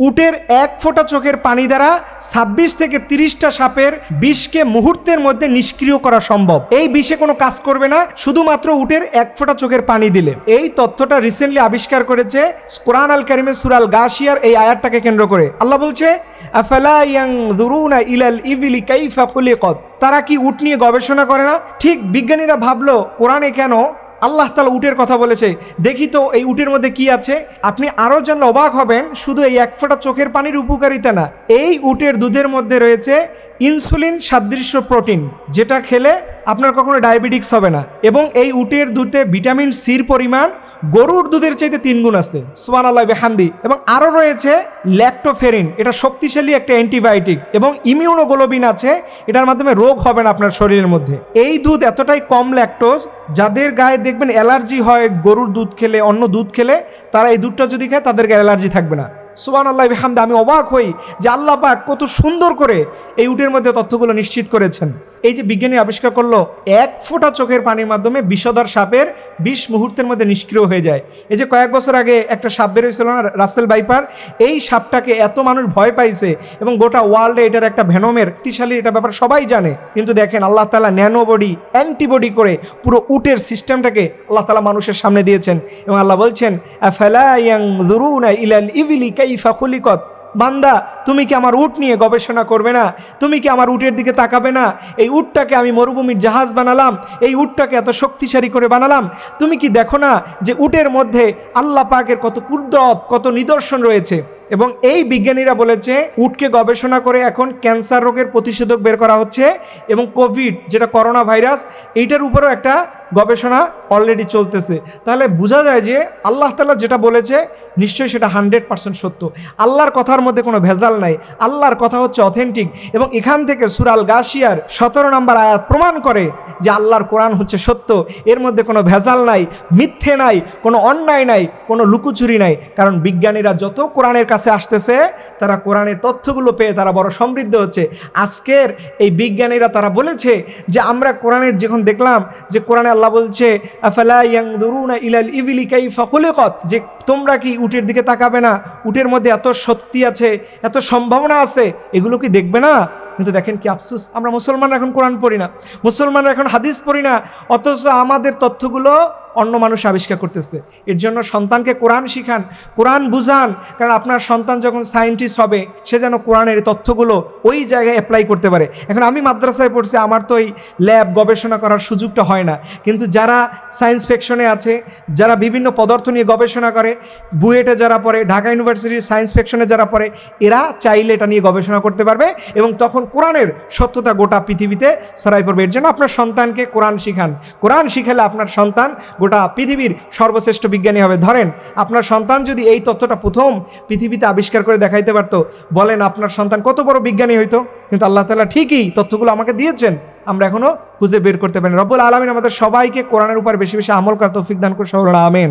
উটের এক ফোঁটা চোখের পানি দ্বারা ছাব্বিশ থেকে তিরিশটা সাপের বিষকে মুহূর্তের মধ্যে নিষ্ক্রিয় করা সম্ভব। এই বিষে কোনো কাজ করবে না, শুধুমাত্র উটের এক ফোঁটা চোখের পানি দিলে। এই তথ্যটা রিসেন্টলি আবিষ্কার করেছে কোরআন আল কারিমের সুরাল গাশিয়ার এই আয়াতটাকে কেন্দ্র করে। আল্লাহ বলছে তারা কি উট নিয়ে গবেষণা করে না? ঠিক বিজ্ঞানীরা ভাবলো, কোরআনে কেন আল্লাহ তালা উটের কথা বলেছে। দেখি তো এই উটের মধ্যে কি আছে? আপনি আরও যেন অবাক হবেন, শুধু এই এক ফোঁটা চোখের পানির উপকারিতা না, এই উটের দুধের মধ্যে রয়েছে ইনসুলিন সাদৃশ্য প্রোটিন, যেটা খেলে আপনার কখনো ডায়াবেটিক্স হবে না। এবং এই উটের দুধে ভিটামিন সির পরিমাণ গরুর দুধের চাইতে তিন গুণ আছে সোমান আল্লাহ বেহান্দি এবং আরও রয়েছে ল্যাক্টোফেরিন, এটা শক্তিশালী একটা অ্যান্টিবায়োটিক এবং ইমিউনোগ্লোবিন আছে, এটার মাধ্যমে রোগ হবে না আপনার শরীরের মধ্যে। এই দুধ এতটাই কম ল্যাক্টোজ, যাদের গায়ে দেখবেন অ্যালার্জি হয় গরুর দুধ খেলে, অন্য দুধ খেলে, তারা এই দুধটা যদি খায়, তাদের গায়ে অ্যালার্জি থাকবে না। সুবান আল্লাহ হামদা আমি অবাক হই যে আল্লাহ পাক কত সুন্দর করে এই উটের মধ্যে তথ্যগুলো নিশ্চিত করেছেন। এই যে বিজ্ঞানী আবিষ্কার করল, এক ফোঁটা চোখের পানির মাধ্যমে বিষধর সাপের বিশ মুহূর্তের মধ্যে নিষ্ক্রিয় হয়ে যায়। এই যে কয়েক বছর আগে একটা সাপ বেরোয়েছিল না, রাসেল বাইপার এই সাপটাকে এত মানুষ ভয় পাইছে এবং গোটা ওয়ার্ল্ডে এটার একটা ভেনমের শক্তিশালী এটা ব্যাপার সবাই জানে। কিন্তু দেখেন আল্লাহ তালা ন্যানো বডি অ্যান্টিবডি করে পুরো উটের সিস্টেমটাকে আল্লাহ তালা মানুষের সামনে দিয়েছেন এবং আল্লাহ বলছেন ইলাল ইবিলি কাইফা খুলিকত বান্দা, তুমি কি আমার উট নিয়ে গবেষণা করবে না? তুমি কি আমার উটের দিকে তাকাবে না? এই উটটাকে আমি মরুভূমির জাহাজ বানালাম, এই উটটাকে এত শক্তিশালী করে বানালাম। তুমি কি দেখো না যে উটের মধ্যে আল্লাহ পাকের কত কুদরত, কত নিদর্শন রয়েছে? এবং এই বিজ্ঞানীরা বলেছে, উটকে গবেষণা করে এখন ক্যান্সার রোগের প্রতিষেধক বের করা হচ্ছে এবং কোভিড, যেটা করোনা ভাইরাস, এইটার উপরেও একটা গবেষণা অলরেডি চলতেছে। তাহলে বোঝা যায় যে আল্লাহ তালা যেটা বলেছে, নিশ্চয়ই সেটা হান্ড্রেড পার্সেন্ট সত্য। আল্লাহর কথার মধ্যে কোনো ভেজাল নাই। আল্লাহর কথা হচ্ছে অথেন্টিক এবং এখান থেকে সুরাল গাশিয়ার সতেরো নম্বর আয়াত প্রমাণ করে যে আল্লাহর কোরআন হচ্ছে সত্য। এর মধ্যে কোনো ভেজাল নাই, মিথ্যে নাই, কোনো অন্যায় নাই, কোনো লুকুচুরি নাই। কারণ বিজ্ঞানীরা যত কোরআনের কাছে আসতেছে, তারা কোরআনের তথ্যগুলো পেয়ে তারা বড় সমৃদ্ধ হচ্ছে। আজকের এই বিজ্ঞানীরা তারা বলেছে যে আমরা কোরআনের যখন দেখলাম যে কোরআনে আল্লাহ বলছে ইয়াংদুরুনা ইলাল যে তোমরা কি উটের দিকে তাকাবে না? উটের মধ্যে এত শক্তি আছে, এত সম্ভাবনা আছে, এগুলো কি দেখবে না? কিন্তু দেখেন কি আফসুস, আমরা মুসলমানরা এখন কোরআন পড়ি না। মুসলমানরা এখন হাদিস পড়ি না, অথচ আমাদের তথ্যগুলো অন্য মানুষ আবিষ্কার করতেছে। এর জন্য সন্তানকে কোরআন শিখান, কোরআন বুঝান, কারণ আপনার সন্তান যখন সায়েন্টিস্ট হবে, সে যেন কোরআনের তথ্যগুলো ওই জায়গায় অ্যাপ্লাই করতে পারে। এখন আমি মাদ্রাসায় পড়ছি, আমার তো এই ল্যাব গবেষণা করার সুযোগটা হয় না। কিন্তু যারা সায়েন্স ফেকশনে আছে, যারা বিভিন্ন পদার্থ নিয়ে গবেষণা করে, বুয়েটে যারা পড়ে, ঢাকা ইউনিভার্সিটির সায়েন্স ফেকশনে যারা পড়ে, এরা চাইলে এটা নিয়ে গবেষণা করতে পারবে এবং তখন কোরআনের সত্যতা গোটা পৃথিবীতে ছড়াই পড়বে। এর জন্য আপনার সন্তানকে কোরআন শিখান। কোরআন শিখালে আপনার সন্তান গোটা পৃথিবীর সর্বশ্রেষ্ঠ বিজ্ঞানী হবে। ধরেন, আপনার সন্তান যদি এই তথ্যটা প্রথম পৃথিবীতে আবিষ্কার করে দেখাইতে পারতো, বলেন, আপনার সন্তান কত বড় বিজ্ঞানী হইতো? কিন্তু আল্লাহ তালা ঠিকই তথ্যগুলো আমাকে দিয়েছেন। আমরা এখনও খুঁজে বের করতে পারি রব্বুল আলমিন আমাদের সবাইকে কোরআনের উপর বেশি বেশি আমল করা তৌফিক দান করে সবাই আমেন।